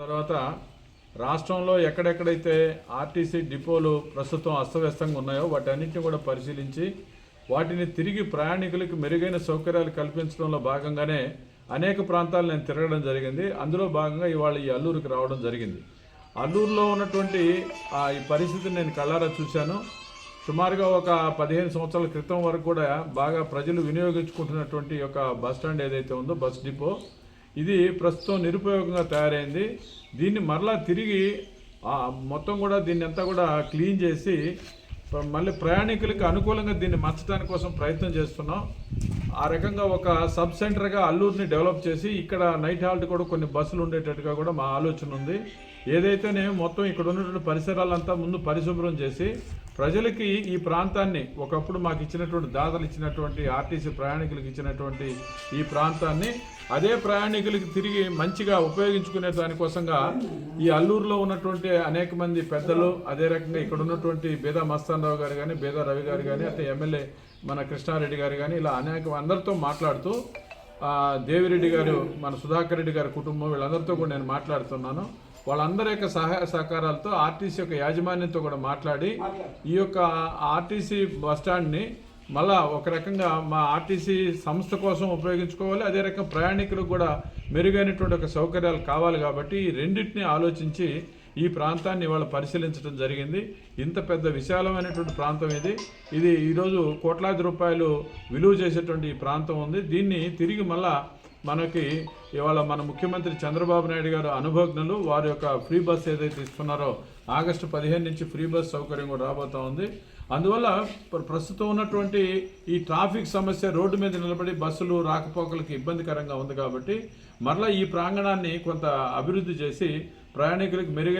తర్వాత రాష్ట్రంలో ఎక్కడెక్కడైతే ఆర్టీసీ డిపోలు ప్రస్తుతం అస్తవ్యస్తంగా ఉన్నాయో వాటన్నిటిని కూడా పరిశీలించి వాటిని తిరిగి ప్రయాణికులకు మెరుగైన సౌకర్యాలు కల్పించడంలో భాగంగానే అనేక ప్రాంతాలు నేను తిరగడం జరిగింది. అందులో భాగంగా ఇవాళ ఈ అల్లూరుకి రావడం జరిగింది. అల్లూరులో ఉన్నటువంటి ఆ ఈ పరిస్థితిని నేను కళ్ళారా చూశాను. సుమారుగా ఒక పదిహేను సంవత్సరాల క్రితం వరకు కూడా బాగా ప్రజలు వినియోగించుకుంటున్నటువంటి ఒక బస్ స్టాండ్ ఏదైతే ఉందో బస్ డిపో ఇది ప్రస్తుతం నిరుపయోగంగా తయారైంది. దీన్ని మరలా తిరిగి మొత్తం కూడా దీన్ని అంతా కూడా క్లీన్ చేసి మళ్ళీ ప్రయాణికులకు అనుకూలంగా దీన్ని మార్చడానికి కోసం ప్రయత్నం చేస్తున్నాం. ఆ రకంగా ఒక సబ్ సెంటర్గా అల్లూరిని డెవలప్ చేసి ఇక్కడ నైట్ హాల్ట్ కూడా కొన్ని బస్సులు ఉండేటట్టుగా కూడా మా ఆలోచన ఉంది. ఏదైతేనే మొత్తం ఇక్కడ ఉన్నటువంటి పరిసరాలంతా ముందు పరిశుభ్రం చేసి ప్రజలకి ఈ ప్రాంతాన్ని ఒకప్పుడు మాకు ఇచ్చినటువంటి దాతలు ఇచ్చినటువంటి ఆర్టీసీ ప్రయాణికులకు ఇచ్చినటువంటి ఈ ప్రాంతాన్ని అదే ప్రయాణికులకి తిరిగి మంచిగా ఉపయోగించుకునే దానికోసంగా ఈ అల్లూరులో ఉన్నటువంటి అనేక మంది పెద్దలు అదే రకంగా ఇక్కడ ఉన్నటువంటి బేదా మస్తాన్ రావు గారు కానీ బేదా రవి గారు కానీ అట్లా ఎమ్మెల్యే మన కృష్ణారెడ్డి గారు కానీ ఇలా అనేక అందరితో మాట్లాడుతూ దేవిరెడ్డి గారు మన సుధాకర్ రెడ్డి గారి కుటుంబం వీళ్ళందరితో కూడా నేను మాట్లాడుతున్నాను. వాళ్ళందరి యొక్క సహాయ సహకారాలతో ఆర్టీసీ యొక్క యాజమాన్యంతో కూడా మాట్లాడి ఈ యొక్క ఆర్టీసీ బస్ స్టాండ్ని మళ్ళా ఒక రకంగా మా ఆర్టీసీ సంస్థ కోసం ఉపయోగించుకోవాలి అదే రకం ప్రయాణికులకు కూడా మెరుగైనటువంటి ఒక సౌకర్యాలు కావాలి కాబట్టి ఈ రెండింటిని ఆలోచించి ఈ ప్రాంతాన్ని ఇవాళ పరిశీలించడం జరిగింది. ఇంత పెద్ద విశాలమైనటువంటి ప్రాంతం ఇది. ఇది ఈరోజు కోట్లాది రూపాయలు విలువ చేసేటువంటి ఈ ప్రాంతం ఉంది. దీన్ని తిరిగి మళ్ళా మనకి ఇవాళ మన ముఖ్యమంత్రి చంద్రబాబు నాయుడు గారు అనుభవజ్ఞులు వారి యొక్క ఫ్రీ బస్ ఏదైతే ఇస్తున్నారో ఆగస్టు పదిహేను నుంచి ఫ్రీ బస్ సౌకర్యం కూడా రాబోతా ఉంది. అందువల్ల ప్రస్తుతం ఉన్నటువంటి ఈ ట్రాఫిక్ సమస్య రోడ్డు మీద నిలబడి బస్సులు రాకపోకలకు ఇబ్బందికరంగా ఉంది కాబట్టి మరలా ఈ ప్రాంగణాన్ని కొంత అభివృద్ధి చేసి ప్రయాణికులకు మెరుగైన